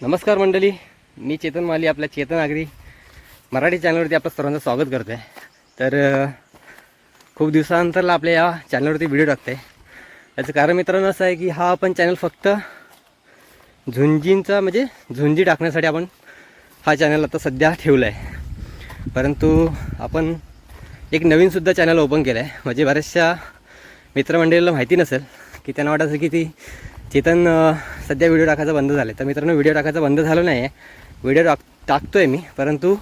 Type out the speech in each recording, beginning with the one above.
नमस्कार मंडळी मी चेतन माली आपल्या चेतन आगरी. मराठी चॅनलवरती आपलं सर्वांचं स्वागत करतो आहे तर खूप दिवसानंतरला आपल्या या चॅनलवरती व्हिडिओ टाकते याचं कारण मित्रांनो असं आहे की हा आपण चॅनल फक्त झुंजींचा म्हणजे झुंजी टाकण्यासाठी आपण हा चॅनल आता सध्या ठेवला आहे परंतु आपण एक नवीनसुद्धा चॅनल ओपन केलं आहे म्हणजे बऱ्याचशा मित्रमंडळीला माहिती नसेल की त्यांना वाटायचं की ती चेतन सध्या व्हिडिओ टाकायचं बंद झालं तर मित्रांनो व्हिडिओ टाकायचं बंद झालो नाही आहे व्हिडिओ टाक टाकतो आहे मी परंतु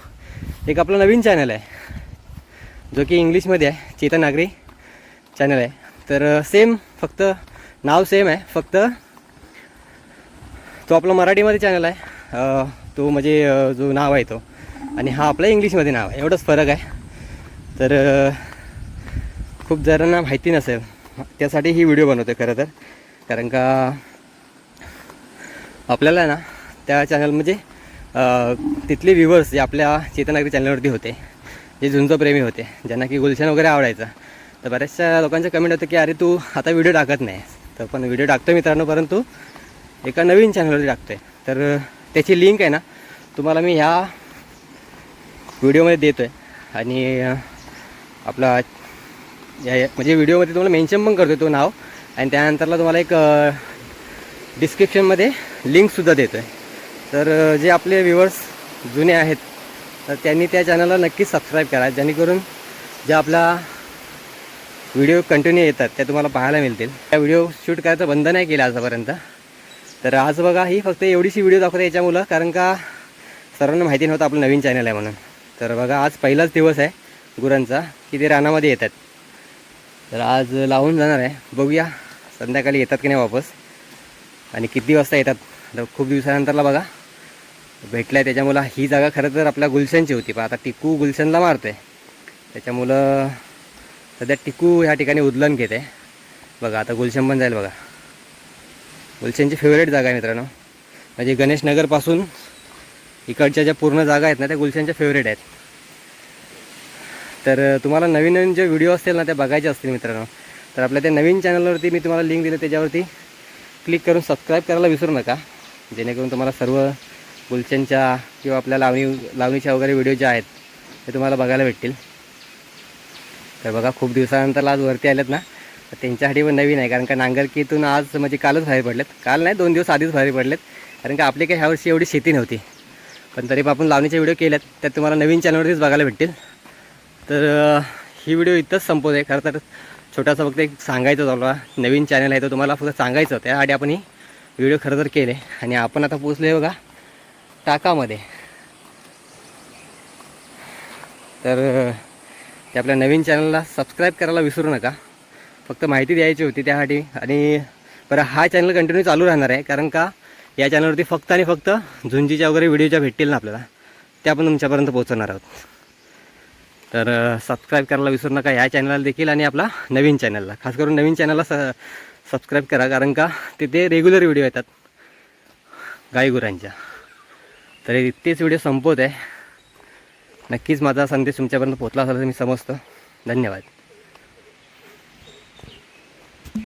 एक आपलं नवीन चॅनल आहे. जो की इंग्लिशमध्ये आहे चेतन नागरी चॅनल आहे. तर सेम फक्त नाव सेम आहे. फक्त तो आपला मराठीमध्ये चॅनल आहे. तो म्हणजे जो नाव आहे तो. आणि हा आपला इंग्लिशमध्ये नाव आहे. एवढंच फरक आहे. तर खूप जणांना माहिती नसेल त्यासाठी ही व्हिडिओ बनवतो आहे खरं तर. कारण का आपल्याला ना त्या चॅनल म्हणजे तिथले व्ह्युअर्स जे आपल्या चेतनागरी चॅनलवरती होते जे झुंजप्रेमी होते ज्यांना की गुलशन वगैरे आवडायचं. तर बऱ्याचशा लोकांचं कमेंट होतं की अरे तू आता व्हिडिओ टाकत नाही. तर पण व्हिडिओ टाकतो मित्रांनो परंतु एका नवीन चॅनलवरती टाकतो आहे तर त्याची लिंक आहे ना तुम्हाला मी ह्या व्हिडिओमध्ये देतो आहे आणि आपला या म्हणजे व्हिडिओमध्ये तुम्हाला मेन्शन पण करतो तो नाव. आणि त्यानंतरला तुम्हाला एक डिस्क्रिप्शनमध्ये लिंकसुद्धा देतो आहे तर जे आपले व्ह्युअर्स जुने आहेत तर त्यांनी त्या चॅनलला नक्कीच सबस्क्राईब करा. जेणेकरून जे आपला व्हिडिओ कंटिन्यू येतात त्या तुम्हाला पाहायला मिळतील. त्या व्हिडिओ शूट करायचं बंद नाही केलं आजपर्यंत. तर आज बघा ही फक्त एवढीशी व्हिडिओ दाखवते याच्यामुळं कारण का सर्वांना माहिती नव्हतं आपलं नवीन चॅनल आहे म्हणून. तर बघा आज पहिलाच दिवस आहे गुरांचा की ते रानामध्ये येतात. तर आज लावून जाणार आहे. बघूया. संध्याकाळी येतात की नाही वापस? आणि किती वाजता येतात? खूप दिवसानंतरला बघा. भेटलं आहे त्याच्यामुळं ही जागा खरं तर आपल्या गुलशनची होती पण आता टिकू गुलशनला मारतो आहे त्याच्यामुळं सध्या टिकू ह्या ठिकाणी उदलन घेत आहे. बघा आता गुलशन पण जाईल बघा. गुलशनची फेवरेट जागा आहे मित्रांनो. म्हणजे गणेश नगरपासून इकडच्या ज्या पूर्ण जागा आहेत ना त्या गुलशनच्या फेवरेट आहेत. तर तुम्हाला नवीन नवीन जे व्हिडिओ असतील ना ते बघायचे असतील मित्रांनो. तर आपल्या त्या नवीन चॅनलवरती मी तुम्हाला लिंक दिलं त्याच्यावरती क्लिक करून सबस्क्राईब करायला विसरू नका. जेणेकरून तुम्हाला सर्व गुलशनच्या किंवा आपल्या लावणी लावणीच्या वगैरे व्हिडिओ जे आहेत ते तुम्हाला बघायला भेटतील. तर बघा खूप दिवसानंतर आज वरती आलेत ना त्यांच्यासाठी पण नवीन आहे कारण का नांगरकीतून आज म्हणजे कालच बाहेर पडलेत. काल नाही दोन दिवस आधीच बाहेर पडलेत कारण का आपली काही ह्यावर्षी एवढी शेती नव्हती. पण तरी पण आपण लावणीचे व्हिडिओ केल्यात त्यात तुम्हाला नवीन चॅनलवरतीच बघायला भेटतील. तर ही व्हिडिओ इथंच संपवत आहे खरं तर छोटासा फक्त एक सांगायचं चालू नवीन चॅनल आहे तो तुम्हाला फक्त सांगायचं त्यासाठी आपण ही व्हिडिओ खरं तर केले. आणि आपण आता पोचले बघा टाकामध्ये. तर ते आपल्या नवीन चॅनलला सबस्क्राईब करायला विसरू नका. फक्त माहिती द्यायची होती त्यासाठी. आणि बरं हा चॅनल कंटिन्यू चालू राहणार आहे. कारण का या चॅनलवरती फक्त आणि फक्त झुंजीच्या वगैरे व्हिडिओच्या भेटतील ना आपल्याला. त्या पण तुमच्यापर्यंत पोहोचवणार आहोत. तर सबस्क्राईब करायला विसरू नका. ह्या चॅनलला देखील आणि आपला नवीन चॅनलला खास करून नवीन चॅनलला स सबस्क्राईब करा. कारण का? तिथे रेग्युलर व्हिडिओ येतात. गाईगुरांच्या तर इतकेच व्हिडिओ संपवत आहे नक्कीच माझा संदेश तुमच्यापर्यंत पोचला असेल तर मी समजतो. धन्यवाद.